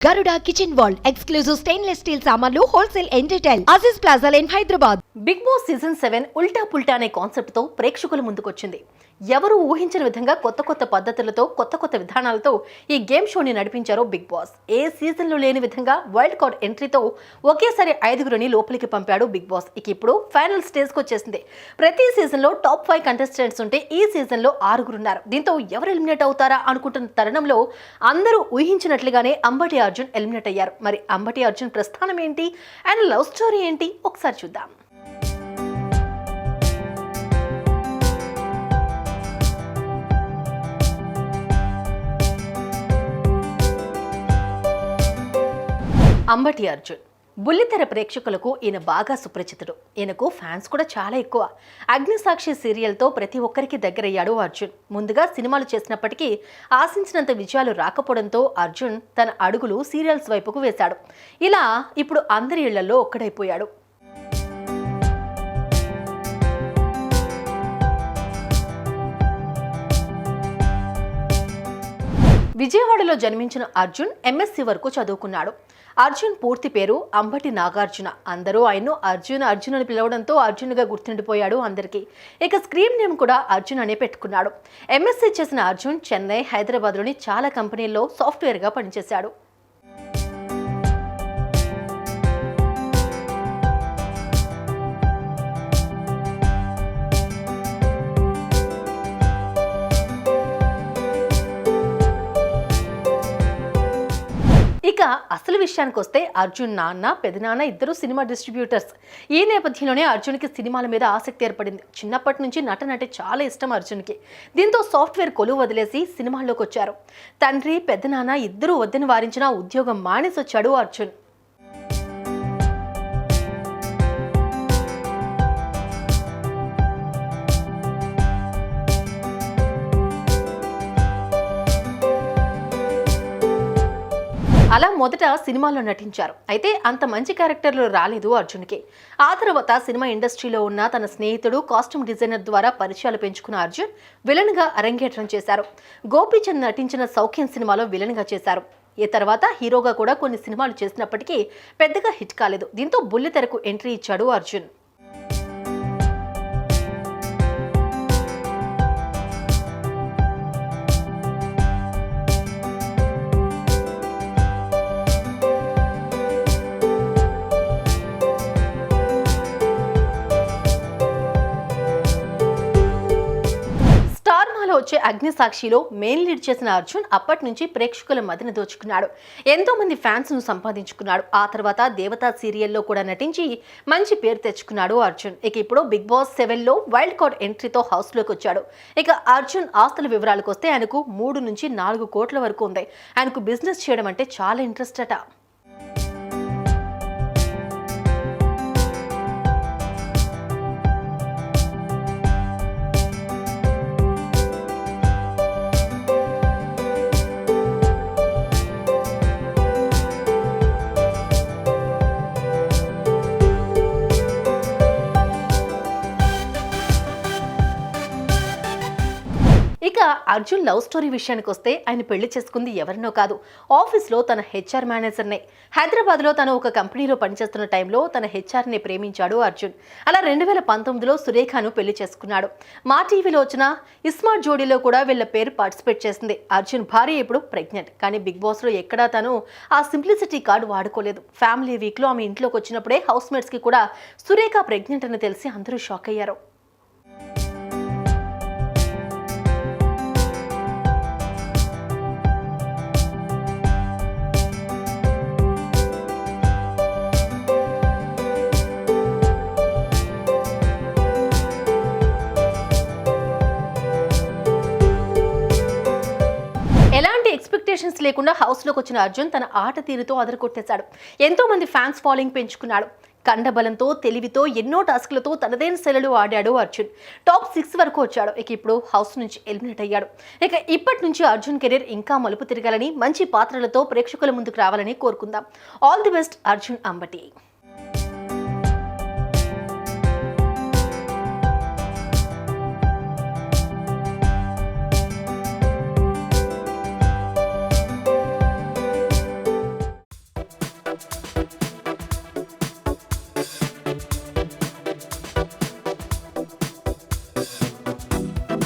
Garuda kitchen wall exclusive stainless steel సామాన్లు wholesale and retail Aziz plaza line Hyderabad Bigg Boss season seven Ulta Pulta అనే కాన్సెప్ట్తో ప్రేక్షకుల ముందుకొచ్చింది. ఎవరు ఊహించిన విధంగా కొత్త కొత్త పద్ధతులతో కొత్త కొత్త విధానాలతో ఈ గేమ్ షోని నడిపించారో బిగ్ బాస్. ఏ సీజన్లో లేని విధంగా వైల్డ్ కార్డ్ ఎంట్రీతో ఒకేసారి ఐదుగురిని లోపలికి పంపాడు బిగ్ బాస్. ఇక ఇప్పుడు ఫైనల్ స్టేజ్కి వచ్చేసింది. ప్రతి సీజన్లో టాప్ ఫైవ్ కంటెస్టెంట్స్ ఉంటే ఈ సీజన్లో ఆరుగురు ఉన్నారు దీంతో ఎవరు ఎలిమినేట్ అవుతారా అనుకుంటున్న తరుణంలో అందరూ ఊహించినట్లుగానే అంబటి అర్జున్ ఎలిమినేట్ అయ్యారు. మరి అంబటి అర్జున్ ప్రస్థానం ఏంటి? అండ్ లవ్ స్టోరీ ఏంటి? ఒకసారి చూద్దాం. అంబటి అర్జున్. బుల్లితెర ప్రేక్షకులకు ఈయన బాగా సుపరిచితుడు. ఈయనకు ఫ్యాన్స్ కూడా చాలా ఎక్కువ. అగ్నిసాక్షి సీరియల్తో ప్రతి ఒక్కరికి దగ్గరయ్యాడు అర్జున్. ముందుగా సినిమాలు చేసినప్పటికీ ఆశించినంత విజయాలు రాకపోవడంతో అర్జున్ తన అడుగులు సీరియల్స్ వైపుకు వేశాడు. ఇలా ఇప్పుడు అందరి ఇళ్ళలో ఒక్కడైపోయాడు. విజయవాడలో జన్మించిన అర్జున్ ఎంఎస్సి వరకు చదువుకున్నాడు. అర్జున్ పూర్తి పేరు అంబటి నాగార్జున. అందరూ ఆయన్ను అర్జున్ అర్జున్ అని పిలవడంతో అర్జున్గా గుర్తుండిపోయాడు అందరికీ. ఇక స్క్రీన్ నేమ్ కూడా అర్జున్ అనే పెట్టుకున్నాడు. ఎంఎస్సీ చేసిన అర్జున్ చెన్నై హైదరాబాద్లోని చాలా కంపెనీల్లో సాఫ్ట్వేర్గా పనిచేశాడు. అసలు విషయానికి వస్తే అర్జున్ నాన్న పెదనాన్న ఇద్దరు సినిమా డిస్ట్రిబ్యూటర్స్. ఈ నేపథ్యంలోనే అర్జున్కి సినిమాల మీద ఆసక్తి ఏర్పడింది. చిన్నప్పటి నుంచి నటన అంటే చాలా ఇష్టం అర్జున్కి. దీంతో సాఫ్ట్వేర్ కొలువు వదిలేసి సినిమాల్లోకి వచ్చారు తండ్రి పెదనాన్న ఇద్దరు వద్దని వారించిన ఉద్యోగం మానేసి వచ్చాడు అర్జున్. మొదట సినిమాలో నటించారు. అయితే అంత మంచి క్యారెక్టర్లు రాలేదు అర్జున్కి. ఆ తర్వాత సినిమా ఇండస్ట్రీలో ఉన్న తన స్నేహితుడు కాస్ట్యూమ్ డిజైనర్ ద్వారా పరిచయాలు పెంచుకున్న అర్జున్ విలన్గా అరంగేట్రం చేశారు. గోపీచంద్ నటించిన సౌఖ్యం సినిమాలో విలన్గా చేశారు. ఈ తర్వాత హీరోగా కూడా కొన్ని సినిమాలు చేసినప్పటికీ పెద్దగా హిట్ కాలేదు. దీంతో బుల్లితెరకు ఎంట్రీ ఇచ్చాడు అర్జున్. స్టార్ వచ్చే అగ్ని సాక్షిలో మెయిన్ లీడ్ చేసిన అర్జున్ అప్పటి నుంచి ప్రేక్షకుల మదిని దోచుకున్నాడు. ఎంతో మంది ఫ్యాన్స్ను సంపాదించుకున్నాడు. ఆ తర్వాత దేవతా సీరియల్లో కూడా నటించి మంచి పేరు తెచ్చుకున్నాడు అర్జున్. ఇక ఇప్పుడు బిగ్ బాస్ సెవెన్లో వైల్డ్ కార్డ్ ఎంట్రీతో హౌస్లోకి వచ్చాడు. ఇక అర్జున్ ఆస్తుల వివరాలకు వస్తే ఆయనకు మూడు నుంచి నాలుగు కోట్ల వరకు ఉంది. ఆయనకు బిజినెస్ చేయడం అంటే చాలా ఇంట్రెస్ట్ అట. అర్జున్ లవ్ స్టోరీ విషయానికి వస్తే ఆయన పెళ్ళి చేసుకుంది ఎవరినో కాదు. ఆఫీస్లో తన హెచ్ఆర్ మేనేజర్నే. హైదరాబాద్లో తను ఒక కంపెనీలో పనిచేస్తున్న టైంలో తన హెచ్ఆర్ని ప్రేమించాడు అర్జున్. అలా రెండు వేల పంతొమ్మిదిలో సురేఖను పెళ్ళి చేసుకున్నాడు. మా టీవీలో వచ్చిన ఇస్మార్ట్ జోడీలో కూడా వీళ్ళ పేరు పార్టిసిపేట్ చేసింది. అర్జున్ భార్య ఇప్పుడు ప్రెగ్నెంట్. కానీ బిగ్ బాస్లో ఎక్కడా తను ఆ సింప్లిసిటీ కార్డు వాడుకోలేదు. ఫ్యామిలీ వీక్లో ఆమె ఇంట్లోకి వచ్చినప్పుడే హౌస్ మేట్స్కి కూడా సురేఖ ప్రెగ్నెంట్ అని తెలిసి అందరూ షాక్ అయ్యారు. ఎక్స్పెక్టేషన్స్ లేకుండా హౌస్లోకి వచ్చిన అర్జున్ తన ఆట తీరుతో అదరగొట్టేశాడు. ఎంతో మంది ఫ్యాన్స్ ఫాలోయింగ్ పెంచుకున్నాడు. కండబలంతో తెలివితో ఎన్నో టాస్క్లతో తనదైన శైలిలో ఆడాడు అర్జున్. టాప్ సిక్స్ వరకు వచ్చాడు. ఇక ఇప్పుడు హౌస్ నుంచి ఎలిమినేట్ అయ్యాడు. ఇక ఇప్పటి నుంచి అర్జున్ కెరీర్ ఇంకా మలుపు తిరగాలని మంచి పాత్రలతో ప్రేక్షకుల ముందుకు రావాలని కోరుకుందాం. All the best Arjun Ambati.